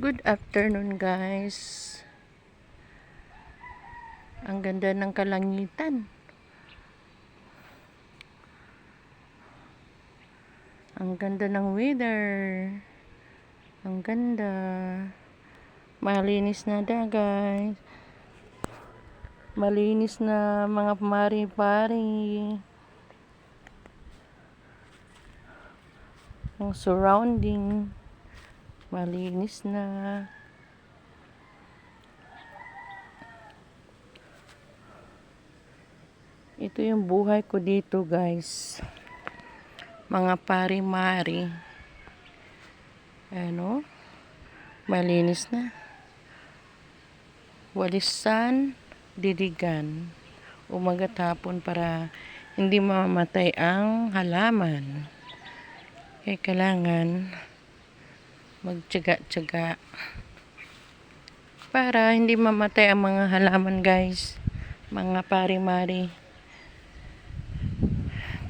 Good afternoon guys. Ang ganda ng kalangitan. Ang ganda ng weather. Ang ganda. Malinis na da guys. Malinis na mga pari-pari. Ang surrounding. Malinis na. Ito yung buhay ko dito, guys. Mga pari-mari. Ano? Malinis na. Walisan, didigan. Umaga tapon para hindi mamamatay ang halaman. Kaya kailangan magtyaga-tyaga para hindi mamatay ang mga halaman guys. Mga pari-mari.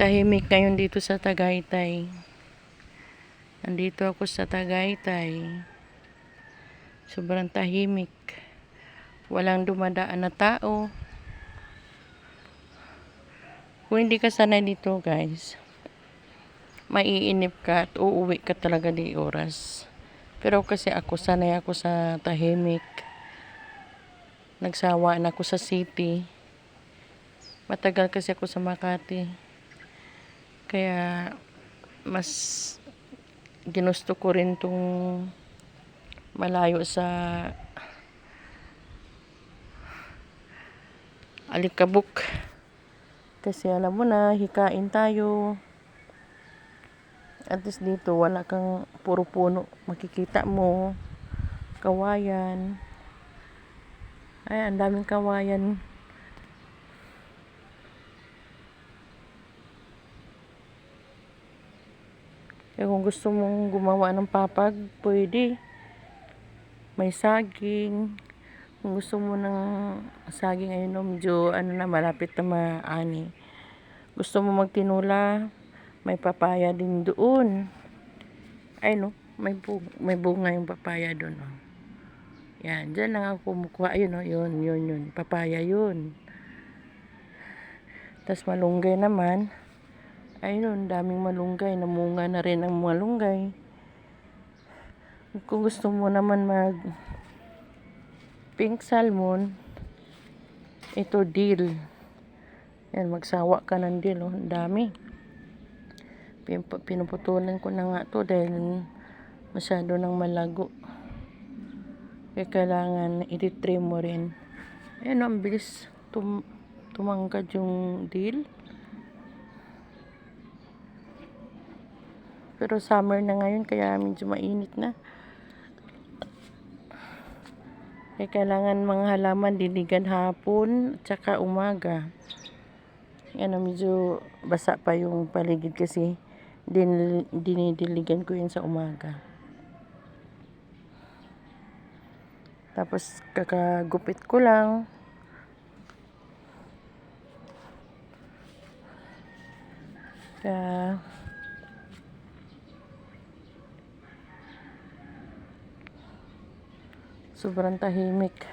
Tahimik ngayon dito sa Tagaytay. Nandito ako sa Tagaytay. Sobrang tahimik. Walang dumadaan na tao. Kung hindi ka sanay dito guys maiinip ka at uuwi ka talaga di oras pero kasi ako, sanay ako sa tahimik. Nagsawa na ako sa city. Matagal kasi ako sa Makati. Kaya, mas ginusto ko rin tong malayo sa alikabok. Kasi alam mo na, hikain tayo. At least dito, wala kang puro puno. Makikita mo. Kawayan. Ay, ang daming kawayan. Kaya kung gusto mong gumawa ng papag, pwede. May saging. Kung gusto mo ng saging, ayun no, medyo ano na, malapit na maani. Gusto mo magtinula, may papaya din doon. Ay no, may, bu may bunga yung papaya doon. Oh. Yan, dyan lang ako kumukuha. Ayun oh, yun, yun, yun. Papaya yun. Tapos malunggay naman. Ayun, daming malunggay. Namunga na rin ang malunggay. Kung gusto mo naman mag pink salmon, ito deal. Yan, magsawa ka ng deal. Oh. Dami pinuputulan ko na nga to dahil masyado nang malago. Kaya kailangan i-trim mo rin. Ayun ang bilis. Tum tumangkad yung deal. Pero summer na ngayon kaya medyo mainit na. Kaya kailangan mga halaman diligan hapon at saka umaga yan medyo basa pa yung paligid kasi din dinidiligan ko yun sa umaga. Tapos kakagupit ko lang. Kaya sobrang tahimik.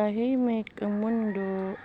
Tahimik ang mundo.